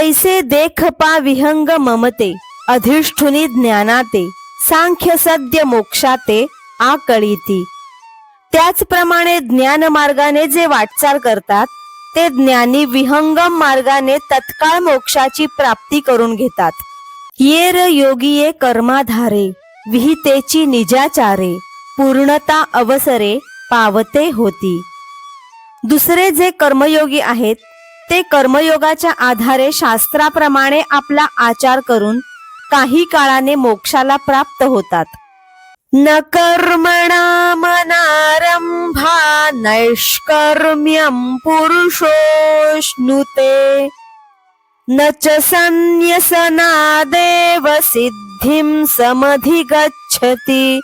तैसे देख पा विहंग ममते अधिष्ठुनी ज्ञानाते सांख्य सद्य मोक्षाते आकळीती. त्याचप्रमाणे ज्ञान मार्गाने जे वाटचाल करतात ते ज्ञानी विहंगम मार्गाने तत्काळ मोक्षाची प्राप्ती करून घेतात. येर योगिये कर्माधारे विहितेची निजाचारे पूर्णता अवसरे पावते होती. दुसरे जे कर्मयोगी आहेत ते कर्मयोगाच्या आधारे शास्त्राप्रमाणे आपला आचार करून काही काळाने मोक्षाला प्राप्त होतात. न कर्मणा मनारंभा नैष्कर्म्यं पुरुषोष्णुते। न च संन्यसनादेव सिद्धिं समधिगच्छति।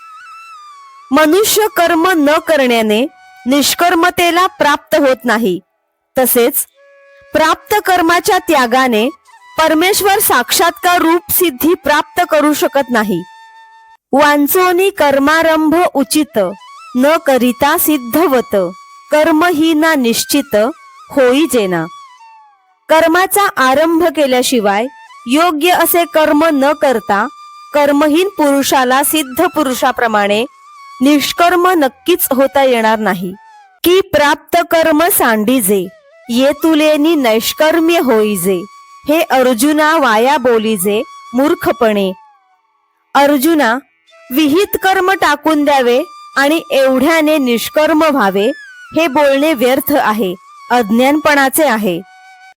मनुष्य कर्म न करण्याने निष्कर्मतेला प्राप्त होत नाही. तसेच प्राप्त कर्माच्या त्यागाने परमेश्वर साक्षात्कार रूप सिद्धी प्राप्त करू शकत नाही. वांचोनी कर्मारंभ उचित न करिता सिद्धवत कर्म ही ना निश्चित होई जेना. कर्माचा आरंभ केल्याशिवाय योग्य असे कर्म न करता कर्महीन पुरुषाला सिद्ध पुरुषाप्रमाणे निष्कर्म नक्कीच होता येणार नाही. की प्राप्त कर्म सांडीजे ये तुलेनी नैष्कर्म्य होईजे हे अर्जुना वाया बोलीजे मूर्खपणे. अर्जुना विहित कर्म टाकून द्यावे आणि एवढ्याने निष्कर्म व्हावे हे बोलणे व्यर्थ आहे अज्ञानपणाचे आहे.